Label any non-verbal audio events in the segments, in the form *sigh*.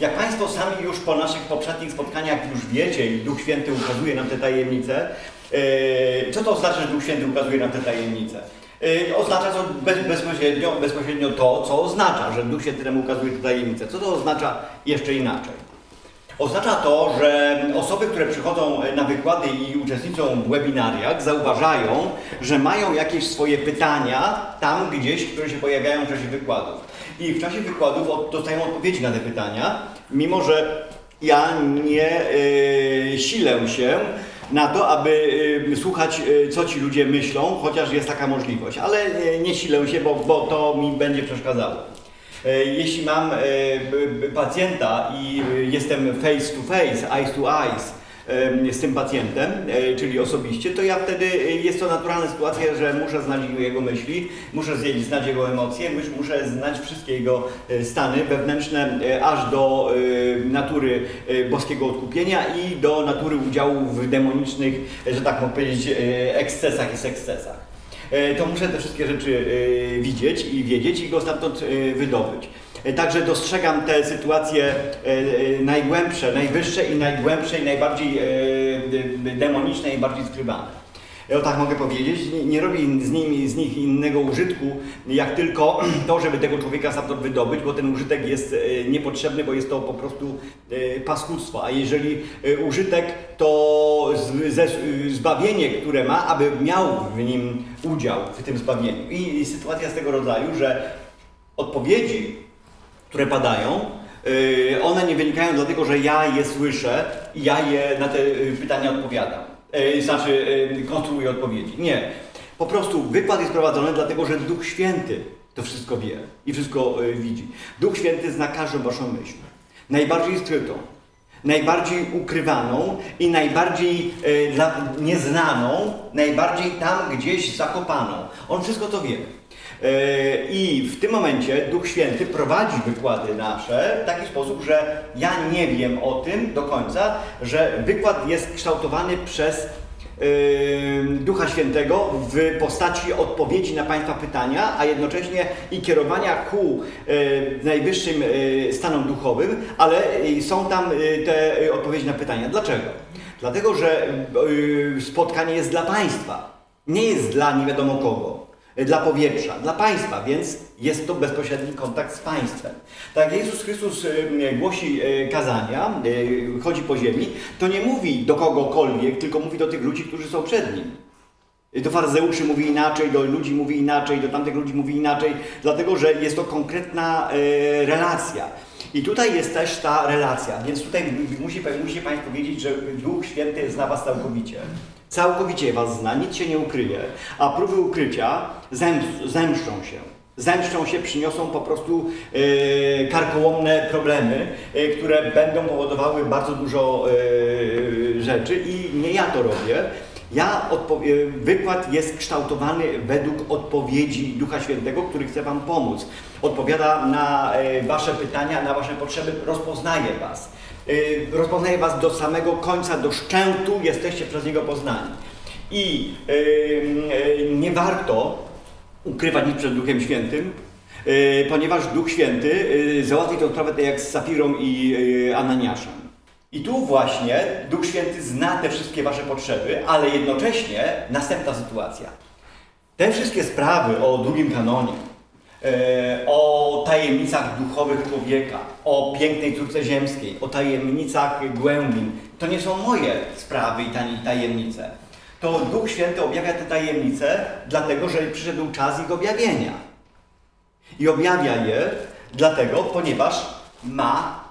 Jak Państwo sami już po naszych poprzednich spotkaniach już wiecie i Duch Święty ukazuje nam te tajemnice, e, co to oznacza, że Duch Święty ukazuje nam te tajemnice? E, Oznacza to bez, bezpośrednio, bezpośrednio to, co oznacza, że Duch Święty nam ukazuje te tajemnice. Co to oznacza jeszcze inaczej? Oznacza to, że osoby, które przychodzą na wykłady i uczestniczą w webinariach, zauważają, że mają jakieś swoje pytania tam gdzieś, które się pojawiają w czasie wykładów. I w czasie wykładów dostają odpowiedzi na te pytania, mimo że ja nie y, silę się na to, aby y, słuchać, co ci ludzie myślą, chociaż jest taka możliwość, ale nie silę się, bo, bo to mi będzie przeszkadzało. E, Jeśli mam e, pacjenta i e, jestem face to face, eyes to eyes z tym pacjentem, czyli osobiście, to ja wtedy jest to naturalna sytuacja, że muszę znać jego myśli, muszę znać jego emocje, mus- muszę znać wszystkie jego stany wewnętrzne, aż do natury boskiego odkupienia i do natury udziału w demonicznych, że tak mogę powiedzieć, ekscesach i sekscesach. E, to muszę te wszystkie rzeczy e, widzieć i wiedzieć i go stamtąd e, wydobyć. Także dostrzegam te sytuacje najgłębsze, najwyższe i najgłębsze i najbardziej de- demoniczne i bardziej skrywane. O tak mogę powiedzieć, nie, nie robię z, nimi, z nich innego użytku, jak tylko *clears throat* to, żeby tego człowieka stamtąd wydobyć, bo ten użytek jest e, niepotrzebny, bo jest to po prostu e, paskudztwo. A jeżeli e, użytek, to zbawienie, które ma, aby miał w nim udział, w tym zbawieniu. I, sytuacja z tego rodzaju, że odpowiedzi, które padają, one nie wynikają dlatego, że ja je słyszę i ja je na te pytania odpowiadam. Y, Znaczy, y, konstruuję odpowiedzi. Nie. Po prostu wykład jest prowadzony dlatego, że Duch Święty to wszystko wie i wszystko y, widzi. Duch Święty zna każdą waszą myśl. Najbardziej skrytą, najbardziej ukrywaną i najbardziej e, dla, nieznaną, najbardziej tam gdzieś zakopaną. On wszystko to wie. E, I w tym momencie Duch Święty prowadzi wykłady nasze w taki sposób, że ja nie wiem o tym do końca, że wykład jest kształtowany przez e, Ducha Świętego w postaci odpowiedzi na Państwa pytania, a jednocześnie i kierowania ku e, najwyższym stanom duchowym, ale są tam te odpowiedzi na pytania. Dlaczego? Dlatego, że spotkanie jest dla Państwa, nie jest dla nie wiadomo kogo dla powietrza, dla państwa, więc jest to bezpośredni kontakt z państwem. Tak Jezus Chrystus e, głosi e, kazania, chodzi po ziemi, to nie mówi do kogokolwiek, tylko mówi do tych ludzi, którzy są przed nim. Do faryzeuszy mówi inaczej, do ludzi mówi inaczej, do tamtych ludzi mówi inaczej, dlatego że jest to konkretna relacja. I tutaj jest też ta relacja, więc tutaj musi, musi Państwo wiedzieć, że Duch Święty zna Was całkowicie. Całkowicie Was zna, nic się nie ukryje, a próby ukrycia zemst, zemszczą się. Zemszczą się, przyniosą po prostu e, karkołomne problemy, e, które będą powodowały bardzo dużo e, rzeczy i nie ja to robię. Ja odpowie- wykład jest kształtowany według odpowiedzi Ducha Świętego, który chce Wam pomóc. Odpowiada na e, Wasze pytania, na Wasze potrzeby, rozpoznaje Was. E, Rozpoznaje Was do samego końca, do szczętu, jesteście przez Niego poznani. I nie warto ukrywać nic przed Duchem Świętym, ponieważ Duch Święty załatwi tę sprawę tak jak z Safirą i Ananiaszem. I tu właśnie Duch Święty zna te wszystkie Wasze potrzeby, ale jednocześnie następna sytuacja. Te wszystkie sprawy o drugim kanonie, e, o tajemnicach duchowych człowieka, o pięknej córce ziemskiej, o tajemnicach głębin, to nie są moje sprawy i tajemnice. To Duch Święty objawia te tajemnice, dlatego że przyszedł czas ich objawienia. I objawia je dlatego, ponieważ ma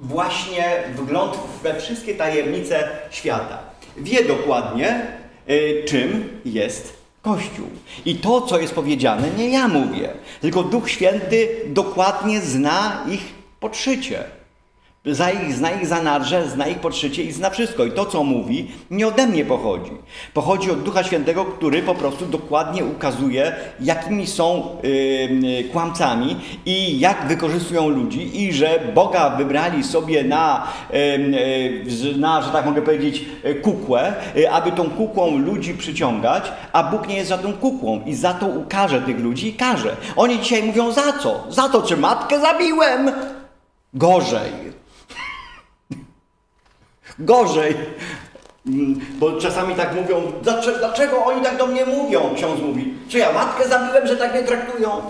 właśnie wgląd we wszystkie tajemnice świata. Wie dokładnie, y, czym jest Kościół. I to, co jest powiedziane, nie ja mówię, tylko Duch Święty dokładnie zna ich podszycie. Zna ich, zna ich zanadrze, zna ich podszycie i zna wszystko. I to, co mówi, nie ode mnie pochodzi. Pochodzi od Ducha Świętego, który po prostu dokładnie ukazuje, jakimi są y, y, kłamcami i jak wykorzystują ludzi i że Boga wybrali sobie na, y, y, z- na że tak mogę powiedzieć, y, kukłę, y, aby tą kukłą ludzi przyciągać, a Bóg nie jest żadną kukłą i za to ukaże tych ludzi i każe. Oni dzisiaj mówią za co? Za to, czy matkę zabiłem? Gorzej. Gorzej. Mm, Bo czasami tak mówią, dlaczego, oni tak do mnie mówią? Ksiądz mówi, czy ja matkę zabiłem, że tak mnie traktują?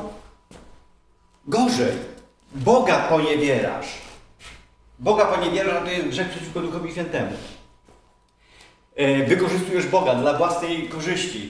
Gorzej. Boga poniewierasz. Boga poniewierasz, to jest grzech przeciwko Duchowi Świętemu. E, Wykorzystujesz Boga dla własnej korzyści.